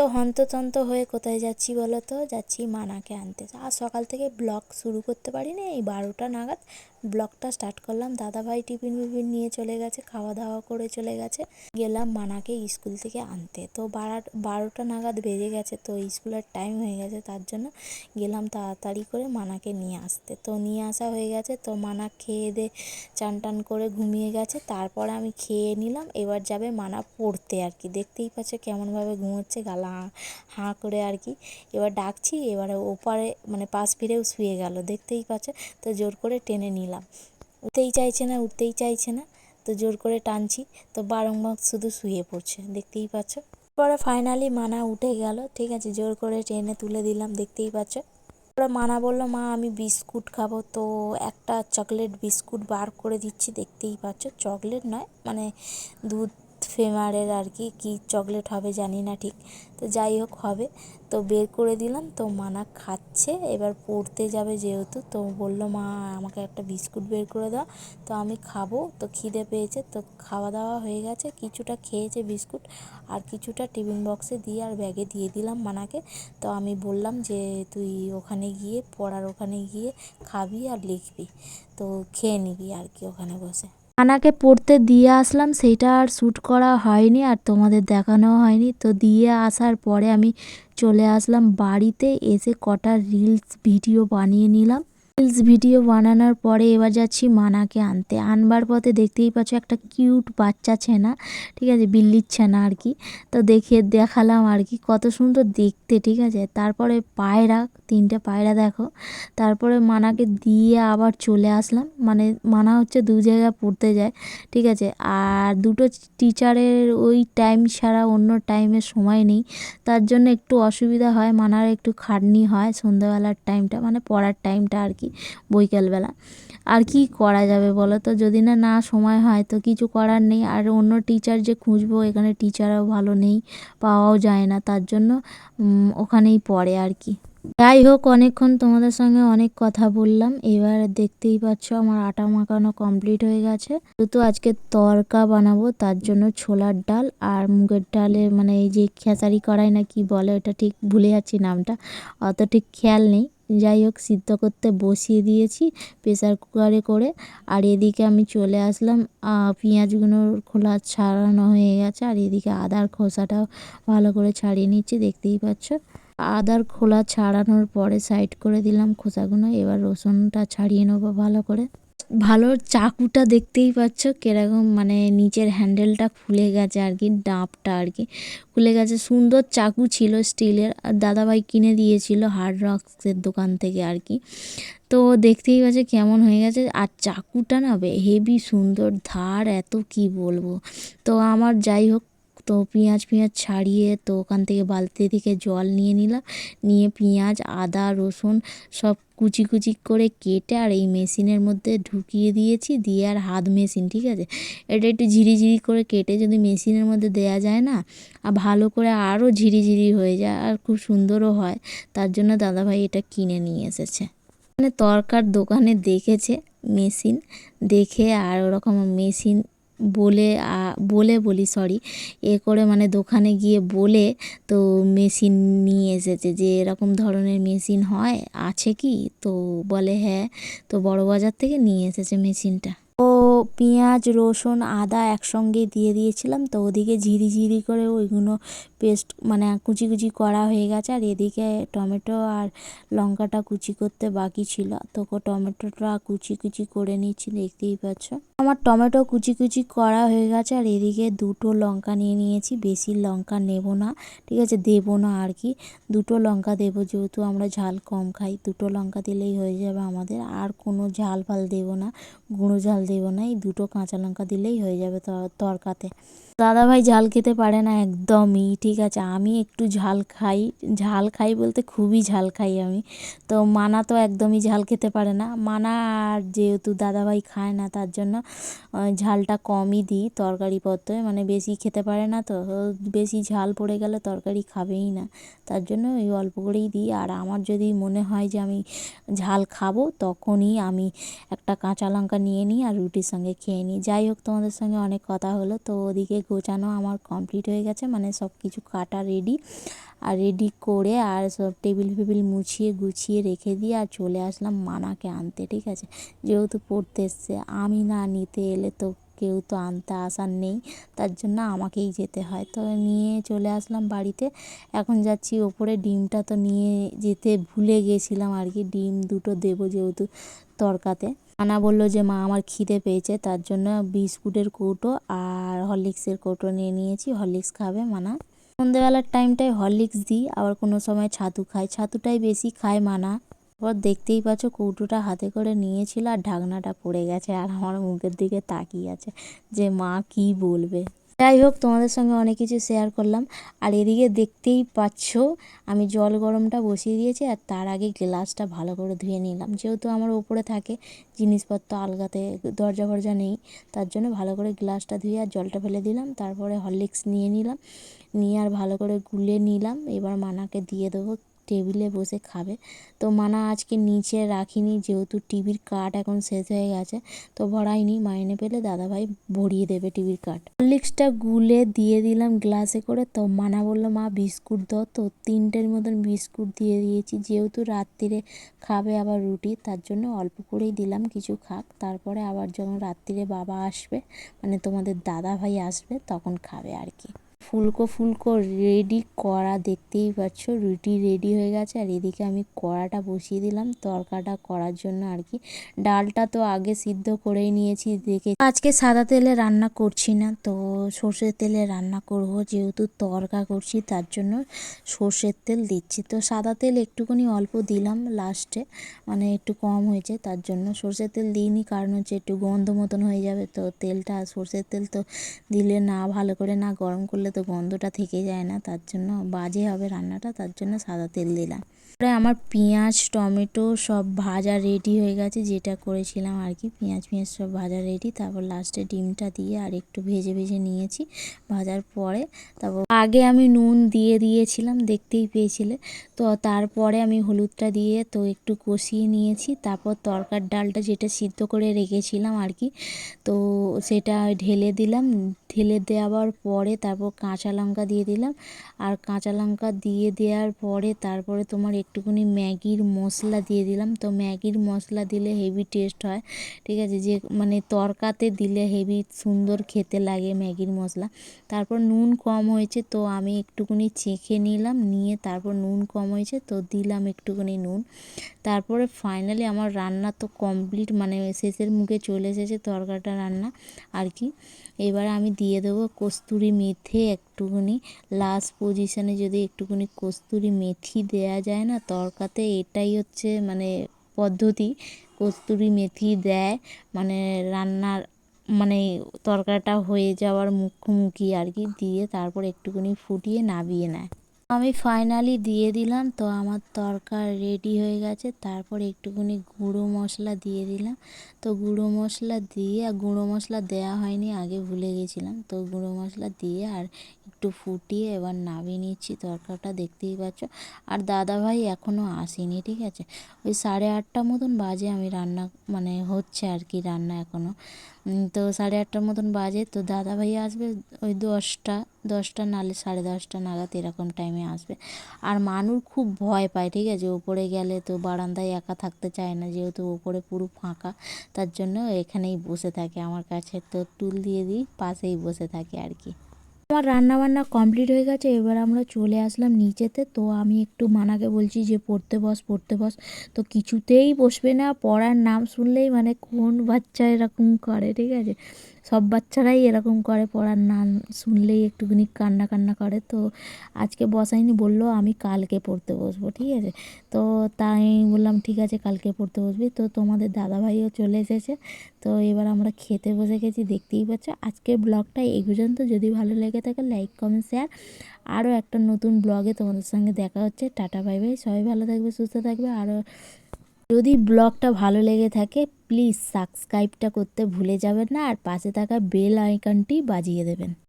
তো হন্ততন্ত হয়ে কোথায় যাচ্ছি বলো তো? যাচ্ছি মানাকে আনতে। আর সকাল থেকে ব্লগ শুরু করতে পারিনি, এই বারোটা নাগাদ ব্লগটা স্টার্ট করলাম। দাদাভাই টিফিন ফিফিন নিয়ে চলে গেছে, খাওয়া দাওয়া করে চলে গেছে। গেলাম মানাকে স্কুল থেকে আনতে। তো বারা, বারোটা নাগাদ বেজে গেছে, তো স্কুলের টাইম হয়ে গেছে, তার জন্য গেলাম তাড়াতাড়ি করে মানাকে নিয়ে আসতে। তো নিয়ে আসা হয়ে গেছে, তো মানা খেয়ে দে, চান টান করে ঘুমিয়ে গেছে। তারপরে আমি খেয়ে নিলাম, এবার যাবে মানা পড়তে আর কি। দেখতেই পাচ্ছে কেমনভাবে ঘুমোচ্ছে, গালা হাঁ হাঁ করে আর কি। এবার ডাকছি, এবারে ওপারে মানে পাশ ফিরেও শুয়ে গেল, দেখতেই পাচ্ছে, তো জোর করে টেনে নিলাম। উঠতেই চাইছে না, উঠতেই চাইছে না, তো জোর করে টানছি, তো বারংবার শুধু শুয়ে পড়ছে, দেখতেই পাচ্ছ। পরে ফাইনালি মানা উঠে গেল, ঠিক আছে, জোর করে টেনে তুলে দিলাম, দেখতেই পাচ্ছ। তারপরে মানা বলল, মা, আমি বিস্কুট খাব। তো একটা চকলেট বিস্কুট বার করে দিচ্ছি, দেখতেই পাচ্ছ চকলেট নয় মানে দুধ ফ্লেভারের আর কি, কী চকলেট হবে জানি না ঠিক। তো যাই হোক হবে। তো বের করে দিলাম, তো মানা খাচ্ছে, এবার পড়তে যাবে যেহেতু। তো বলল, মা, আমাকে একটা বিস্কুট বের করে দাও। তো আমি খাব। তো খিদে পেয়েছে, তো খাওয়া দাওয়া হয়ে গেছে। কিছুটা খেয়েছে বিস্কুট আর কিছুটা টিফিন বক্সে দিয়ে আর ব্যাগে দিয়ে দিলাম মানাকে। তো আমি বললাম যে, তুই ওখানে গিয়ে পড়ার ওখানে গিয়ে খাবি আর লিখবি। তো খেয়ে নিবি আর কি ওখানে বসে। আনাকে পড়তে দিয়ে আসলাম, সেইটা আর শ্যুট করা হয়নি আর তোমাদের দেখানো হয়নি। তো দিয়ে আসার পরে আমি চলে আসলাম বাড়িতে, এসে কটা রিলস ভিডিও বানিয়ে নিলাম। রিলস ভিডিও বানানোর পরে এবার যাচ্ছি মানাকে আনতে। আনবার পথে দেখতেই পাচ্ছ একটা কিউট বাচ্চা ছেনা, ঠিক আছে? বিল্লির ছেনা আর কি। তো দেখে দেখালাম আর কি, কত সুন্দর দেখতে, ঠিক আছে? তারপরে পায়রা, তিনটে পায়রা দেখো। তারপরে মানাকে দিয়ে আবার চলে আসলাম। মানে মানা হচ্ছে দু জায়গায় পড়তে যায়, ঠিক আছে? আর দুটো টিচারের ওই টাইম ছাড়া অন্য টাইমে সময় নেই। তার জন্য একটু অসুবিধা হয়, মানার একটু খাটনি হয় সন্ধ্যাবেলার টাইমটা মানে পড়ার টাইমটা আর কি। বৈকালবেলা। আর কি করা যাবে বলো তো? যদি না না সময় হয় তো কিছু করার নেই। আর অন্য টিচার যে খুঁজবো, এখানে টিচারও ভালো নেই, পাওয়াও যায় না। তার জন্য ওখানেই পড়ে আর কি। যাই হোক, অনেকক্ষণ তোমাদের সঙ্গে অনেক কথা বললাম। এবার দেখতেই পাচ্ছ আমার আটা মাখানো কমপ্লিট হয়ে গেছে। যেহেতু আজকে তরকা বানাবো, তার জন্য ছোলার ডাল আর মুগের ডালে মানে এই যে খেসারি কড়াই না কি বলে, ওটা ঠিক ভুলে যাচ্ছি নামটা। অত ঠিক খেয়াল নেই। যাই হোক, সিদ্ধ করতে বসিয়ে দিয়েছি প্রেসার কুকারে করে। আর এদিকে আমি চলে আসলাম পেঁয়াজগুলোর খোলা ছাড়ানো হয়ে গেছে। আর এদিকে আদার খোসাটাও ভালো করে ছাড়িয়ে নিচ্ছি, দেখতেই পাচ্ছ। আদার খোলা ছাড়ানোর পরে সাইড করে দিলাম খোসাগুলো, এবার রসুনটা ছাড়িয়ে নেব ভালো করে। ভালো চাকুটা দেখতেই পাচ্ছ কীরকম মানে নিচের হ্যান্ডেলটা খুলে গেছে আর কি ডাবটা আর কি খুলে গেছে। সুন্দর চাকু ছিল স্টিলের আর দাদাভাই কিনে দিয়েছিল হার্ড রক্সের দোকান থেকে আর কি তো দেখতেই পাচ্ছে কেমন হয়ে গেছে, আর চাকুটা না হেভি সুন্দর, ধার এত কি বলব। তো আমার যাই হোক তো পেঁয়াজ পেঁয়াজ ছাড়িয়ে তো ওখান থেকে বালতি থেকে জল নিয়ে নিলাম। নিয়ে পেঁয়াজ, আদা, রসুন সব কুচি কুচি করে কেটে আর এই মেশিনের মধ্যে ঢুকিয়ে দিয়েছি। দিয়ে আর হাত মেশিন, ঠিক আছে? এটা একটু ঝিরিঝিরি করে কেটে যদি মেশিনের মধ্যে দেয়া যায় না, আর ভালো করে আরও ঝিরিঝিরি হয়ে যায় আর খুব সুন্দরও হয়। তার জন্য দাদাভাই এটা কিনে নিয়ে এসেছে। মানে তরকার দোকানে দেখেছে মেশিন, দেখে আর ওরকম মেশিন বলে বলে বলি সরি এ করে মানে দোকানে গিয়ে বলে তো মেশিন নিয়ে এসেছে যে এরকম ধরনের মেশিন হয়, আছে কি? তো বলে হ্যাঁ তো বড় বাজার থেকে নিয়ে এসেছে মেশিনটা। ও পেঁয়াজ, রসুন, আদা একসঙ্গে দিয়ে দিয়েছিলাম। তো ওদিকে ঝিরি ঝিরি করে ওইগুলো পেস্ট মানে কুচি কুচি করা হয়ে গেছে। আর এদিকে টমেটো আর লঙ্কাটা কুচি করতে বাকি ছিল। তো টমেটোটা কুচি কুচি করে নিচ্ছি দেখতেই পাচ্ছ। আমার টমেটো কুচি কুচি করা হয়ে গেছে। আর এদিকে দুটো লঙ্কা নিয়ে নিয়েছি। বেশি লঙ্কা নেব না, ঠিক আছে? দেবো না আর কি। দুটো লঙ্কা দেবো, যেহেতু আমরা ঝাল কম খাই। দুটো লঙ্কা দিলেই হয়ে যাবে আমাদের। আর কোনো ঝাল ফাল দেবো না। গুঁড়ো ঝাল দেবো না এই দুটো কাঁচা লঙ্কা দিলেই হয়ে যাবে তরকাতে। দাদাভাই ঝাল খেতে পারে না একদমই, ঠিক আছে। আমি একটু ঝাল খাই ঝাল খাই বলতে খুবই ঝাল খাই আমি। তো মানা তো একদমই ঝাল খেতে পারে না। মানা আর যেহেতু দাদাভাই খায় না, তার জন্য ঝালটা কমই দিই তরকারি পত্রে। মানে বেশি খেতে পারে না তো বেশি ঝাল পড়ে গেলে তরকারি খাবেই না। তার জন্য ওই অল্প করেই দিই। আর আমার যদি মনে হয় যে আমি ঝাল খাব, তখনই আমি একটা কাঁচা লঙ্কা নিয়ে নিই আর রুটির সঙ্গে খেয়ে নিই। যাই হোক, তোমাদের সঙ্গে অনেক কথা হলো। তো ওদিকে গোছানো আমার কমপ্লিট হয়ে গেছে মানে সব কিছু কাটা রেডি আর রেডি করে আর সব টেবিল ফেবিল মুছিয়ে গুছিয়ে রেখে দিয়ে আর চলে আসলাম মানাকে আনতে, ঠিক আছে? যেহেতু পড়তে এসছে, আমি না নিতে এলে তো কেউ তো আনতে আসার নেই, তার জন্য আমাকেই যেতে হয়। তো নিয়ে চলে আসলাম বাড়িতে, এখন যাচ্ছি ওপরে, ডিমটা তো নিয়ে যেতে ভুলে গেছিলাম আর কি, ডিম দুটো দেবো যেহেতু তরকাতে। মানা বলল যে, মা, আমার খিদে পেয়েছে, তার জন্য বিস্কুটের কৌটো আর হরলিক্সের কৌটো নিয়ে নিয়েছি, হরলিক্স খাবে মানা। সন্ধ্যেবেলার টাইমটায় হরলিক্স দিই, আবার কোনো সময় ছাতু খাই। ছাতুটাই বেশি খায় মানা। আবার দেখতেই পাচ্ছ, কৌটোটা হাতে করে নিয়েছিল আর ঢাকনাটা পড়ে গেছে আর আমার মুখের দিকে তাকিয়ে আছে যে, মা, কি বলবে? যাই হোক, তোমাদের সঙ্গে অনেক কিছু শেয়ার করলাম। আর এদিকে দেখতেই পাচ্ছ, আমি জল গরমটা বসিয়ে দিয়েছি আর তার আগে গ্লাসটা ভালো করে ধুয়ে নিলাম। যেহেতু আমার ওপরে থাকে, জিনিসপত্র আলগাতে দরজা ফরজা নেই, তার জন্য ভালো করে গ্লাসটা ধুয়ে আর জলটা ফেলে দিলাম। তারপরে হরলিক্স নিয়ে নিলাম, নিয়ে আর ভালো করে গুলে নিলাম। এবার মানাকে দিয়ে দেবো টেবিলে বসে খাবে। তো মানা আজকে নিচে রাখিনি, যেহেতু টিভির কার্ড এখন শেষ হয়ে গেছে, তো ভরাইনি। মাইনে পেলে দাদাভাই ভরিয়ে দেবে টিভির কার্ড। হরলিক্সটা গুলে দিয়ে দিলাম গ্লাসে করে। তো মানা বলল, মা, বিস্কুট দাও। তো তিনটের মতন বিস্কুট দিয়ে দিয়েছি। যেহেতু রাত্রিরে খাবে আবার রুটি, তার জন্য অল্প করেই দিলাম কিছু খাক। তারপরে আবার যখন রাত্রিরে বাবা আসবে মানে তোমাদের দাদা ভাই আসবে, তখন খাবে আর কি। ফুলকো ফুলকো রেডি করা দেখতেই পাচ্ছ, রুটি রেডি হয়ে গেছে। আর এদিকে আমি কড়াটা বসিয়ে দিলাম, তরকাটা করার জন্য আর কি। ডালটা তো আগে সিদ্ধ করেই নিয়েছি, দেখে আজকে সাদা তেলে রান্না করছি না, তো সর্ষের তেলে রান্না করব যেহেতু তরকা করছি, তার জন্য সর্ষের তেল দিচ্ছি। তো সাদা তেল একটুখানি অল্প দিলাম লাস্টে মানে একটু কম হয়েছে, তার জন্য সর্ষের তেল দিইনি, কারণ হচ্ছে একটু গন্ধ মতন হয়ে যাবে, তো তেলটা সর্ষের তেল তো দিলে না ভালো করে না গরম করলে তো গন্ধটা থেকে যায় না, তার জন্য বাজে হবে রান্নাটা, তার জন্য সাদা তেল দিলাম। তারপরে আমার পেঁয়াজ, টমেটো সব ভাজা রেডি হয়ে গেছে, যেটা করেছিলাম আর কি, পেঁয়াজ পেঁয়াজ সব ভাজা রেডি তারপর লাস্টে ডিমটা দিয়ে আর একটু ভেজে ভেজে নিয়েছি ভাজার পরে। তারপর আগে আমি নুন দিয়ে দিয়েছিলাম, দেখতেই পেয়েছিলে। তো তারপরে আমি হলুদটা দিয়ে তো একটু কষিয়ে নিয়েছি, তারপর তরকার ডালটা যেটা সিদ্ধ করে রেখেছিলাম আর কি, তো সেটা ঢেলে দিলাম। ঢেলে দেওয়ার পরে তারপর কাঁচা লঙ্কা দিয়ে দিলাম। আর কাঁচা লঙ্কা দিয়ে দেওয়ার পরে তারপরে তোমার একটুখানি ম্যাগির মশলা দিয়ে দিলাম। তো ম্যাগির মশলা দিলে হেভি টেস্ট হয়, ঠিক আছে? যে মানে তরকাতে দিলে হেভি সুন্দর খেতে লাগে ম্যাগির মশলা। তারপর নুন কম হয়েছে, তো আমি একটুখানি চেখে নিলাম, নিয়ে তারপর নুন কম হয়েছে, তো দিলাম একটুখানি নুন। তারপরে ফাইনালি আমার রান্না তো কমপ্লিট মানে শেষের মুখে চলে এসেছে তরকাটা রান্না, আর কি? এবার আমি দিয়ে দেবো কস্তুরি মেথি একটুখানি লাস্ট পজিশানে যদি একটুখানি কস্তুরি মেথি দেয়া যায় না, তরকাতে এটাই হচ্ছে মানে পদ্ধতি। কস্তুরি মেথি দেয় মানে রান্নার মানে তরকাটা হয়ে যাওয়ার মুখোমুখি আর কি, দিয়ে তারপর একটুখানি ফুটিয়ে নামিয়ে নেয়। আমি ফাইনালি দিয়ে দিলাম, তো আমার তরকার রেডি হয়ে গেছে। তারপর একটুখানি গুঁড়ো মশলা দিয়ে দিলাম। তো গুঁড়ো মশলা দিয়ে, আর গুঁড়ো মশলা দেওয়া হয়নি, আগে ভুলে গেছিলাম। তো গুঁড়ো মশলা দিয়ে আর একটু ফুটিয়ে এবার নামিয়ে নিচ্ছি তরকাটা, দেখতেই পাচ্ছ। আর দাদাভাই এখনও আসেনি, ঠিক আছে? ওই সাড়ে আটটা মতন বাজে আমি রান্না মানে হচ্ছে আর কি রান্না এখনও তো সাড়ে আটটার মতন বাজে। তো দাদা ভাই আসবে ওই দশটা দশটা নালে সাড়ে দশটা নাগাদ এরকম টাইমে আসবে। আর মানুষ খুব ভয় পায়, ঠিক আছে? ওপরে গেলে তো বারান্দায় একা থাকতে চায় না, যেহেতু ওপরে পুরো ফাঁকা, তার জন্য এখানেই বসে থাকে আমার কাছে। তো টুল দিয়ে দিই, পাশেই বসে থাকে আর কি। আমার রান্নাবান্না কমপ্লিট হয়ে গেছে, এবার আমরা চলে আসলাম নিচেতে। তো আমি একটু মানাকে বলছি যে, পড়তে বস পড়তে বস। তো কিছুতেই বসবে না, পড়ার নাম শুনলেই মানে কোন বাচ্চা এরকম করে, ঠিক আছে? সব বাচ্চারাই এরকম করে পড়ার নাম শুনলেই একটুখানি কান্না কান্না করে। তো আজকে বসাইনি বলল, আমি কালকে পড়তে বসবো, ঠিক আছে? তো তাই বললাম, ঠিক আছে, কালকে পড়তে বসবি। তো তোমাদের দাদাভাইও চলে এসেছে। তো এবার আমরা খেতে বসে গেছি, দেখতেই পাচ্ছ। আজকের ব্লগটা এই পর্যন্ত। যদি ভালো লেগে থাকে, লাইক, কমেন্ট, শেয়ার। আরও একটা নতুন ব্লগে তোমাদের সঙ্গে দেখা হচ্ছে। Tata, bye bye. সবাই ভালো থাকবে, সুস্থ থাকবে। আরও যদি ব্লগটা ভালো লেগে থাকে প্লিজ সাবস্ক্রাইবটা করতে ভুলে যাবেন না আর পাশে থাকা বেল আইকনটি বাজিয়ে দেবেন।